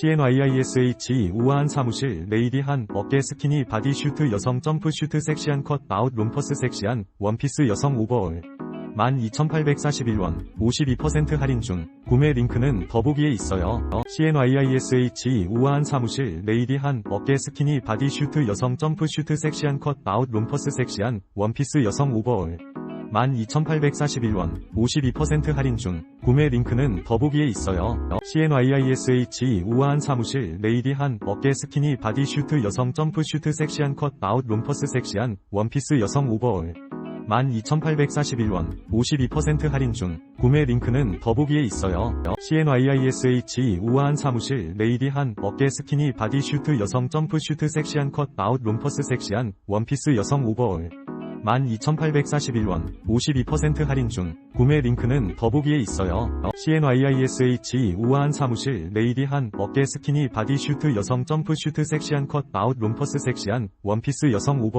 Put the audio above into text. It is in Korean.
CNYISH 우아한 사무실 레이디 한 어깨 스키니 바디 슈트 여성 점프 슈트 섹시한 컷 아웃 롬퍼스 섹시한 원피스 여성 오버올 12,841원 52% 할인 중. 구매 링크는 더보기에 있어요. CNYISH 우아한 사무실 레이디 한 어깨 스키니 바디 슈트 여성 점프 슈트 섹시한 컷 아웃 롬퍼스 섹시한 원피스 여성 오버올 12,841원 52% 할인 중 구매 링크는 더보기에 있어요. CNYISH 우아한 사무실 레이디 한 어깨 스키니 바디 슈트 여성 점프 슈트 섹시한 컷 아웃 롬퍼스 섹시한 원피스 여성 오버올 12,841원 52% 할인 중 구매 링크는 더보기에 있어요. CNYISH 우아한 사무실 레이디 한 어깨 스키니 바디 슈트 여성 점프 슈트 섹시한 컷 아웃 롬퍼스 섹시한 원피스 여성 오버올 12,841원 52% 할인 중 구매 링크는 더보기에 있어요. CNYISH 우아한 사무실 레이디 한 어깨 스키니 바디 슈트 여성 점프 슈트 섹시한 컷 아웃 롬퍼스 섹시한 원피스 여성 오버